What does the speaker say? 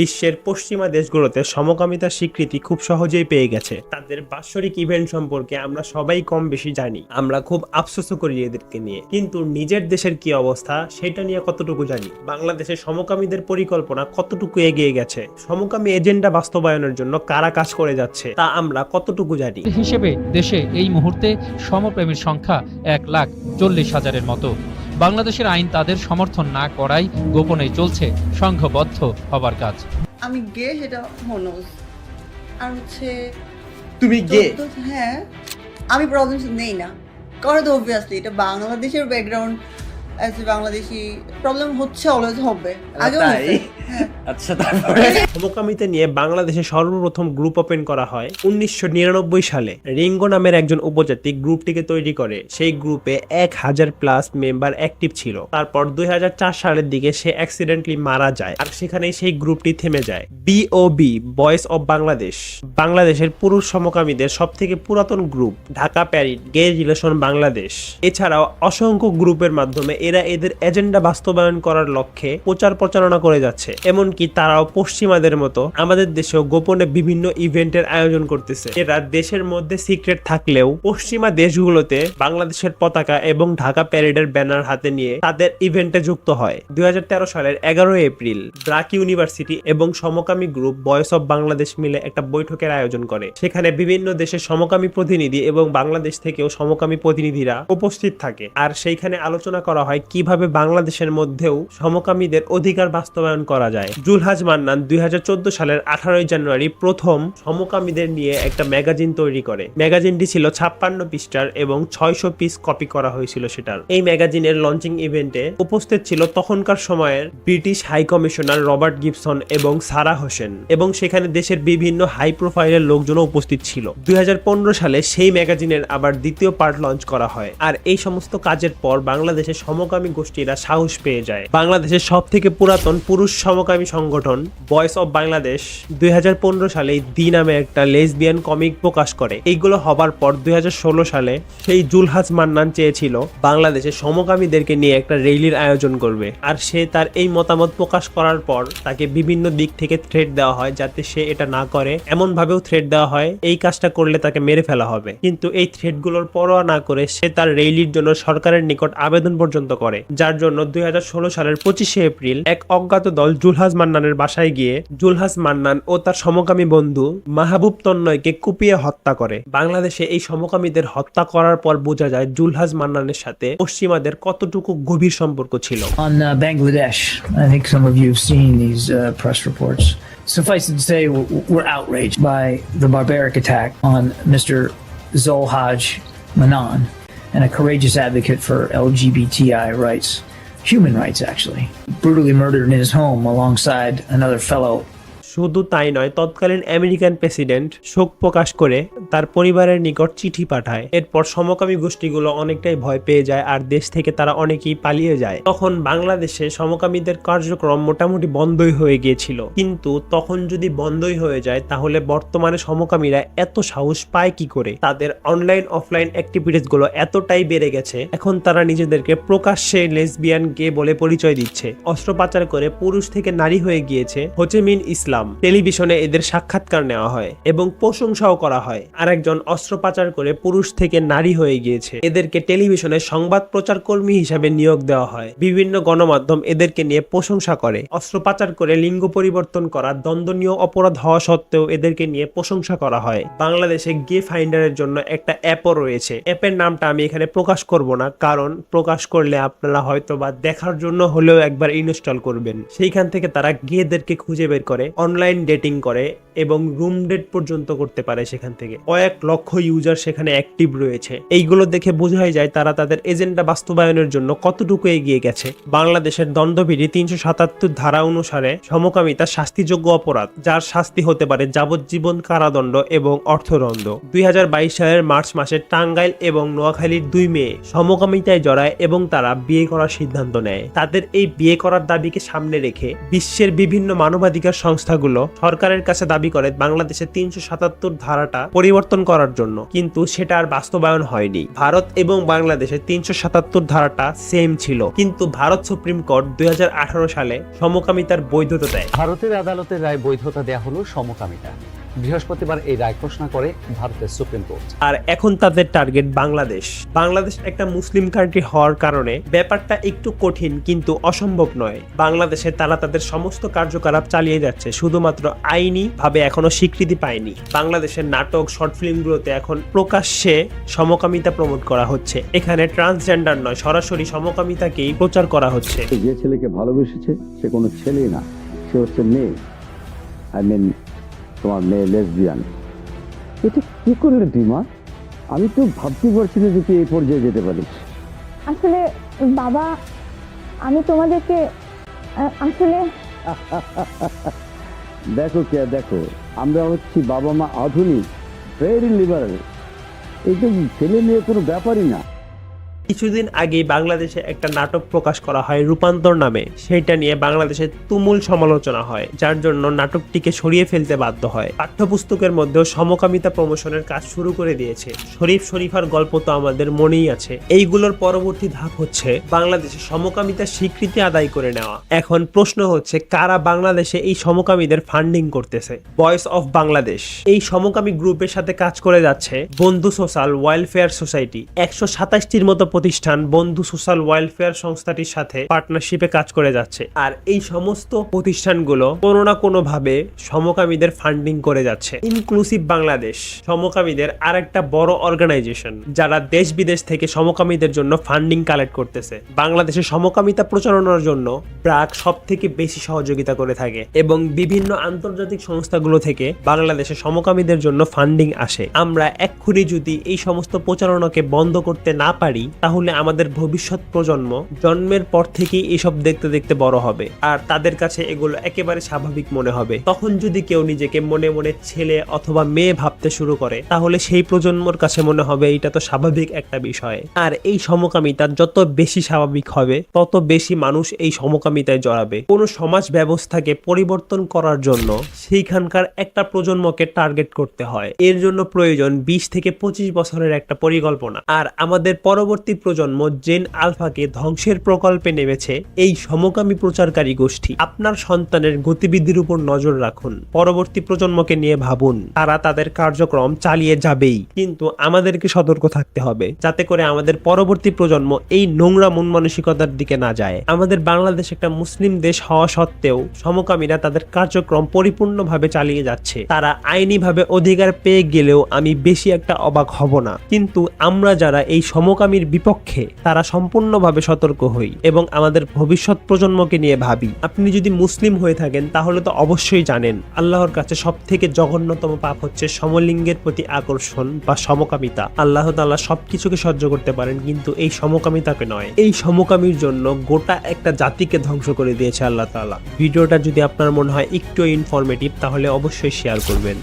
বিশ্বের পশ্চিমা দেশগুলোতে সমকামিতার স্বীকৃতি খুব সহজেই পেয়ে গেছে। তাদের বাৎসরিক ইভেন্ট সম্পর্কে আমরা সবাই কম বেশি জানি। আমরা খুব আফসোসও করি এদেরকে নিয়ে। কিন্তু নিজের দেশের কি অবস্থা, সেটা নিয়ে কতটুকু জানি? বাংলাদেশে সমকামীদের পরিকল্পনা কতটুকু এগিয়ে গেছে? সমকামী এজেন্ডা বাস্তবায়নের জন্য কারা কাজ করে যাচ্ছে, তা আমরা কতটুকু জানি? হিসেবে দেশে এই মুহূর্তে সমপ্রেমীর সংখ্যা এক লাখ চল্লিশ হাজারের মতো। বাংলাদেশের আইন তাদের সমর্থন না করাই গোপনে চলছে সংঘবদ্ধ হবার কাজ। আমি গে সেটা হনোস আর হচ্ছে তুমি গে? হ্যাঁ। আমি প্রবলেম নেই না। করে তো অবভিয়াসলি এটা বাংলাদেশের background as a Bangladeshi problem হচ্ছে অলওয়েজ হবে। আগেও হয়েছে। হ্যাঁ আচ্ছা তারপরে? সমকামিতা নিয়ে বাংলাদেশে সর্বপ্রথম গ্রুপ ওপেন করা হয় উনিশশো নিরানব্বই সালে। রিঙ্গো নামের একজন উপজাতি গ্রুপটিকে তৈরি করে। সেই গ্রুপে এক হাজার প্লাস মেম্বার অ্যাক্টিভ ছিল। তারপর দুই হাজার চার সালের দিকে সে অ্যাক্সিডেন্টলি মারা যায় আর সেখানেই সেই গ্রুপটি থেমে যায়। বিওবি বয়েস অব বাংলাদেশ বাংলাদেশের পুরুষ সমকামীদের সব থেকে পুরাতন গ্রুপ ঢাকা প্যারিড গে রিলেশন বাংলাদেশ এছাড়াও অসংখ্য গ্রুপের মাধ্যমে এরা এদের এজেন্ডা বাস্তবায়ন করার লক্ষ্যে প্রচার প্রচারণা করে যাচ্ছে। এমনকি তারাও পশ্চিমাদের মতো। আমাদের দেশেও গোপনে বিভিন্ন ইভেন্টের আয়োজন করতেছে। এরা দেশের মধ্যে সিক্রেট থাকলেও পশ্চিমা দেশগুলোতে বাংলাদেশের পতাকা এবং ঢাকা প্যারেডের ব্যানার হাতে নিয়ে তাদের ইভেন্টে যুক্ত হয়। দুই হাজার তেরো সালের এগারো এপ্রিল, ব্রাক ইউনিভার্সিটি এবং সমকামী গ্রুপ বয়েস অব বাংলাদেশ মিলে একটা বৈঠকের আয়োজন করে। সেখানে বিভিন্ন দেশের সমকামী প্রতিনিধি এবং বাংলাদেশ থেকেও সমকামী প্রতিনিধিরা উপস্থিত থাকে। আর সেইখানে আলোচনা করা হয় কীভাবে বাংলাদেশের মধ্যেও সমকামীদের অধিকার বাস্তবায়ন করা যায়। জুলহাজ মান্নান দুই হাজার চোদ্দ সালের আঠারোই জানুয়ারি প্রথম সমকামীদের নিয়ে একটা ম্যাগাজিন তৈরি করে। ম্যাগাজিনটি ছিল ছাপ্পান্ন পৃষ্ঠার এবং ছয়শো পিস কপি করা হয়েছিল সেটার। এই ম্যাগাজিনের লঞ্চিং ইভেন্টে উপস্থিত ছিল তখনকার সময়ের British high commissioner Robert Gibson এবং সারা হোসেন এবং সেখানে দেশের বিভিন্ন হাই প্রোফাইলের লোকজনও উপস্থিত ছিল। দুই হাজার পনেরো সালে সেই ম্যাগাজিনের আবার দ্বিতীয় পার্ট লঞ্চ করা হয়। আর এই সমস্ত কাজের পর বাংলাদেশের সমকামী গোষ্ঠীরা সাহস পেয়ে যায়। বাংলাদেশের সব থেকে পুরাতন পুরুষ সমকামী সংগঠন ভয়েস অব বাংলাদেশ দুই সালে দি নামে একটা লেসবিয়ান কমিক প্রকাশ করে। এইগুলো হবার পর দুই সালে সেই জুলহাজ মান্নান চেয়েছিল বাংলাদেশে সমকামীদেরকে নিয়ে একটা রেলির আয়োজন করবে। আর সে তার এই মতামত প্রকাশ করার পর তাকে বিভিন্ন দিক থেকে থ্রেট দেওয়া হয় যাতে সে এটা না করে। এমন ভাবেও থ্রেট দেওয়া হয়, এই কাজটা করলে তাকে মেরে ফেলা হবে। কিন্তু এই থ্রেটগুলোর পরোয়া না করে সে তার রেলির জন্য সরকারের নিকট আবেদন পর্যন্ত করে। যার জন্য দুই হাজার ষোলো সালের পঁচিশে এপ্রিল এক অজ্ঞাত দল জুলহাজ মান্নানের বাসায় গিয়ে জুলহাজ মান্নান ও তার সমকামী বন্ধু মাহবুব তন্ময়কে কুপিয়ে হত্যা করে বাংলাদেশে এই সমকামীদের হত্যা করার পর বোঝা যায় জুলহাজ মান্নানের সাথে পশ্চিমাদের কতটুকু গভীর সম্পর্ক ছিল on uh, Bangladesh. I think some of you have seen these uh, press reports. Suffice it to say, we're outraged by the barbaric attack on Mr. Zolhaj Manan, and a courageous advocate for LGBTI rights, human rights actually, brutally murdered in his home alongside another fellow শুধু তাই নয়, তৎকালীন American president শোক প্রকাশ করে তার পরিবারের নিকট চিঠি পাঠায়। এরপর সমকামী গোষ্ঠীগুলো অনেকটাই ভয় পেয়ে যায় আর দেশ থেকে তারা অনেকেই পালিয়ে যায়। তখন বাংলাদেশে সমকামীদের কার্যক্রম মোটামুটি বন্ধই হয়ে গিয়েছিল। কিন্তু তখন যদি বন্ধই হয়ে যায়, তাহলে বর্তমানে সমকামীরা এত সাহস পায় কি করে? তাদের অনলাইন, অফলাইন অ্যাক্টিভিটিসগুলো এতটাই বেড়ে গেছে, এখন তারা নিজেদেরকে প্রকাশ্যে লেসবিয়ান গে বলে পরিচয় দিচ্ছে। অস্ত্র পাচার করে পুরুষ থেকে নারী হয়ে গিয়েছে হোচেমিন ইসলাম। টেলিভিশনে এদের সাক্ষাৎকার নেওয়া হয় এবং প্রশংসাও করা হয়। আরেকজন অস্ত্র পাচার করে পুরুষ থেকে নারী হয়ে গিয়েছে। এদেরকে টেলিভিশনে সংবাদ প্রচার কর্মী হিসাবে নিয়োগ দেওয়া হয়। বিভিন্ন গণমাধ্যম এদেরকে নিয়ে প্রশংসা করে। অস্ত্র পাচার করে লিঙ্গ পরিবর্তন করা দ্বন্দ্বনীয় অপরাধ হওয়া সত্ত্বেও এদেরকে নিয়ে প্রশংসা করা হয়। বাংলাদেশে গে ফাইন্ডারের জন্য একটা অ্যাপও রয়েছে। অ্যাপের নামটা আমি এখানে প্রকাশ করব না, কারণ প্রকাশ করলে আপনারা হয়তো বা দেখার জন্য হলেও একবার ইনস্টল করবেন। সেইখান থেকে তারা গেদেরকে খুঁজে বের করে। অনলাইন ডেটিং করে এবং রুম ডেট পর্যন্ত করতে পারে সেখান থেকে। কয়েক লক্ষ ইউজার সেখানে অ্যাক্টিভ রয়েছে। এইগুলো দেখে বোঝাই যায় তারা তাদের এজেন্ডা বাস্তবায়নের জন্য কতটুকু এগিয়ে গেছে। বাংলাদেশের দণ্ডবিধি তিনশো সাতাত্তর ধারা অনুসারে সমকামিতা শাস্তিযোগ্য অপরাধ, যার শাস্তি হতে পারে যাবজ্জীবন কারাদণ্ড এবং অর্থদণ্ড। দুই হাজার বাইশ সালের মার্চ মাসে টাঙ্গাইল এবং নোয়াখালীর দুই মেয়ে সমকামিতায় জড়ায় এবং তারা বিয়ে করার সিদ্ধান্ত নেয়। তাদের এই বিয়ে করার দাবিকে সামনে রেখে বিশ্বের বিভিন্ন মানবাধিকার সংস্থাগুলো সরকারের কাছে দাবি করে বাংলাদেশে তিনশো সাতাত্তর ধারাটা পরিবর্তন করার জন্য। কিন্তু সেটা আর বাস্তবায়ন হয়নি। ভারত এবং বাংলাদেশে তিনশো সাতাত্তর ধারাটা সেম ছিল। কিন্তু ভারত সুপ্রিম কোর্ট দুই হাজার আঠারো সালে সমকামিতার বৈধতা দেয়। ভারতের আদালতের রায় বৈধতা দেয়া হলো সমকামিতা বৃহস্পতিবার এই রায় ঘোষণা করে ভারতের সুপ্রিম কোর্ট। আর এখন তাদের টার্গেট বাংলাদেশ। বাংলাদেশ একটা মুসলিম কান্ট্রি হওয়ার কারণে ব্যাপারটা একটু কঠিন কিন্তু অসম্ভব নয়। বাংলাদেশে তারা তাদের সমস্ত কার্যকলাপ চালিয়ে যাচ্ছে শুধুমাত্র আইনি ভাবে এখনও স্বীকৃতি পায়নি। বাংলাদেশের নাটক শর্ট ফিল্মগুলোতে এখন প্রকাশ্যে সমকামিতা প্রমোট করা হচ্ছে। এখানে ট্রান্সজেন্ডার নয় সরাসরি সমকামিতাকেই প্রচার করা হচ্ছে। যে ছেলেকে ভালোবেসেছে সে কোনো ছেলে না সে হচ্ছে মেয়ে। আই মিন তোমার মেয়ে লেসবিয়ান এটা কি করলে ডিমা আমি তো ভাবতে পারছি না যে তুই এই পর্যায়ে যেতে পারিস। আসলে বাবা আমি তোমাদেরকে আসলে দেখো কে দেখো আমরা হচ্ছি বাবা মা আধুনিক ভেরি লিবারেল এই তো ছেলে মেয়ে কোনো ব্যাপারই না। কিছুদিন আগে বাংলাদেশে একটা নাটক প্রকাশ করা হয় রূপান্তর নামে। সেটা নিয়ে বাংলাদেশে তুমুল সমালোচনা হয়, যার জন্য নাটকটিকে সরিয়ে ফেলতে বাধ্য হয়। পাঠ্যপুস্তকের মধ্যেও সমকামিতা প্রমোশনের কাজ শুরু করে দিয়েছে। শরীফ শরীফার গল্প তো আমাদের মনেই আছে। এইগুলোর পরবর্তী ধাপ হচ্ছে বাংলাদেশে সমকামিতা স্বীকৃতি আদায় করে নেওয়া। এখন প্রশ্ন হচ্ছে, কারা বাংলাদেশে এই সমকামীদের ফান্ডিং করতেছে? ভয়েস অফ বাংলাদেশ এই সমকামী গ্রুপের সাথে কাজ করে যাচ্ছে বন্ধু সোশ্যাল ওয়েলফেয়ার সোসাইটি। একশো সাতাশটির মতো প্রতিষ্ঠান বন্ধু সোশ্যাল ওয়েলফেয়ার সংস্থাটির সাথে পার্টনারশিপে কাজ করে যাচ্ছে। আর এই সমস্ত প্রতিষ্ঠানগুলো কোনো না কোনো ভাবে সমকামীদের ফান্ডিং করে যাচ্ছে। ইনক্লুসিভ বাংলাদেশ সমকামীদের আর একটা বড় অর্গানাইজেশন, যারা দেশ বিদেশ থেকে সমকামীদের জন্য ফান্ডিং কালেক্ট করতেছে। বাংলাদেশে সমকামিতা প্রচারণার জন্য ব্রাক সব থেকে বেশি সহযোগিতা করে থাকে এবং বিভিন্ন আন্তর্জাতিক সংস্থাগুলো থেকে বাংলাদেশে সমকামীদের জন্য ফান্ডিং আসে। আমরা এক্ষুনি যদি এই সমস্ত প্রচারণাকে বন্ধ করতে না পারি তাহলে আমাদের ভবিষ্যৎ প্রজন্ম জন্মের পর থেকেই এসব দেখতে দেখতে বড় হবে। আর তাদের কাছে এগুলো একেবারে স্বাভাবিক মনে হবে। তখন যদি কেউ নিজেকে মনে মনে ছেলে অথবা মেয়ে ভাবতে শুরু করে, তাহলে সেই প্রজন্মর কাছে মনে হবে এটা তো স্বাভাবিক একটা বিষয়। আর এই সমকামিতা যত বেশি স্বাভাবিক হবে, তত বেশি মানুষ এই সমকামিতায় জড়াবে। কোনো সমাজ ব্যবস্থাকে পরিবর্তন করার জন্য সেইখানকার একটা প্রজন্মকে টার্গেট করতে হয়। এর জন্য প্রয়োজন বিশ থেকে পঁচিশ বছরের একটা পরিকল্পনা। আর আমাদের পরবর্তী প্রজন্ম জেন আলফাকে ধ্বংসের প্রকল্পে নেমেছে এই সমকামী প্রচারকারী গোষ্ঠী। আপনার সন্তানের গতিবিধির উপর নজর রাখুন। পরবর্তী প্রজন্মকে নিয়ে ভাবুন। তারা তাদের কার্যক্রম চালিয়ে যাবেই। কিন্তু আমাদেরকে সতর্ক থাকতে হবে। যাতে করে আমাদের পরবর্তী প্রজন্ম এই নোংরা মন মানসিকতার দিকে না যায়। আমাদের বাংলাদেশ একটা মুসলিম দেশ হওয়া সত্ত্বেও সমকামীরা তাদের কার্যক্রম পরিপূর্ণভাবে চালিয়ে যাচ্ছে। তারা আইনিভাবে অধিকার পেয়ে গেলেও আমি বেশি একটা অবাক হব না। কিন্তু আমরা যারা এই সমকামীর বিপক্ষে তারা সম্পূর্ণভাবে সতর্ক হই এবং আমাদের ভবিষ্যৎ প্রজন্মকে নিয়ে ভাবি। আপনি যদি মুসলিম হয়ে থাকেন, তাহলে তো অবশ্যই জানেন, আল্লাহর কাছে সব থেকে জঘন্যতম পাপ হচ্ছে সমলিঙ্গের প্রতি আকর্ষণ বা সমকামিতা। আল্লাহ তাআলা সবকিছুকে সহ্য করতে পারেন, কিন্তু এই সমকামিতাকে নয়। এই সমকামীর জন্য গোটা একটা জাতিকে ধ্বংস করে দিয়েছে আল্লাহ তাআলা। ভিডিওটা যদি আপনার মনে হয় একটু ইনফরমেটিভ তাহলে অবশ্যই শেয়ার করবেন।